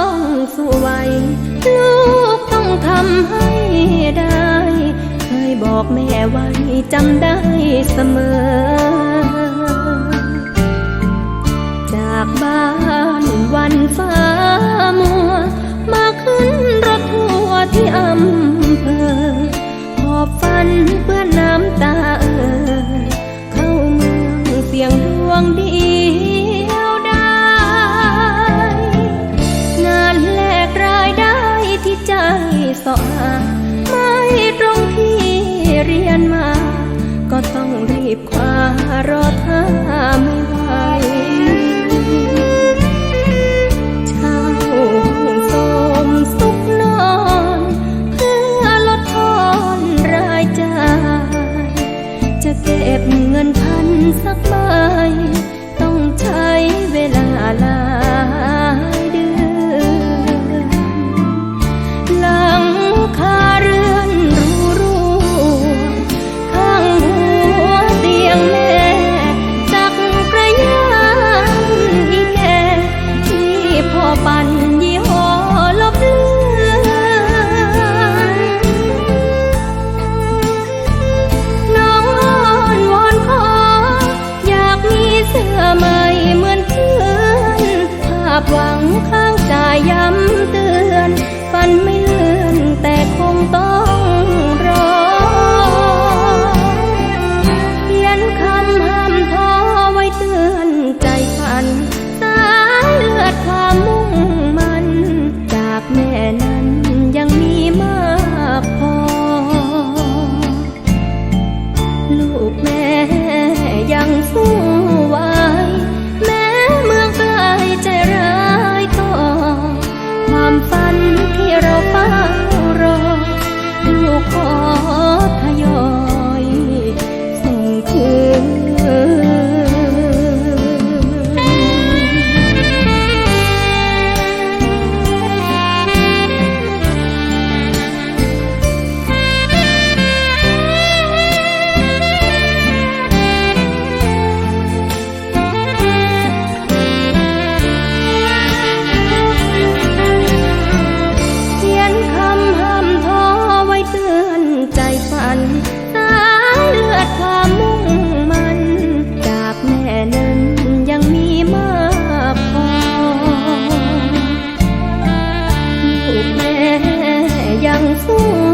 องสู้ไหวลูกต้องทำให้ได้ เคยบอกแม่ไว้จำได้เสมอ จากบ้านวันฟ้ามั สอไม่ตรงที่เรียนมา ก็ต้องรีบคว้ารอาพหวังข้างใจย้ำเตือน ฝันไม่ そ。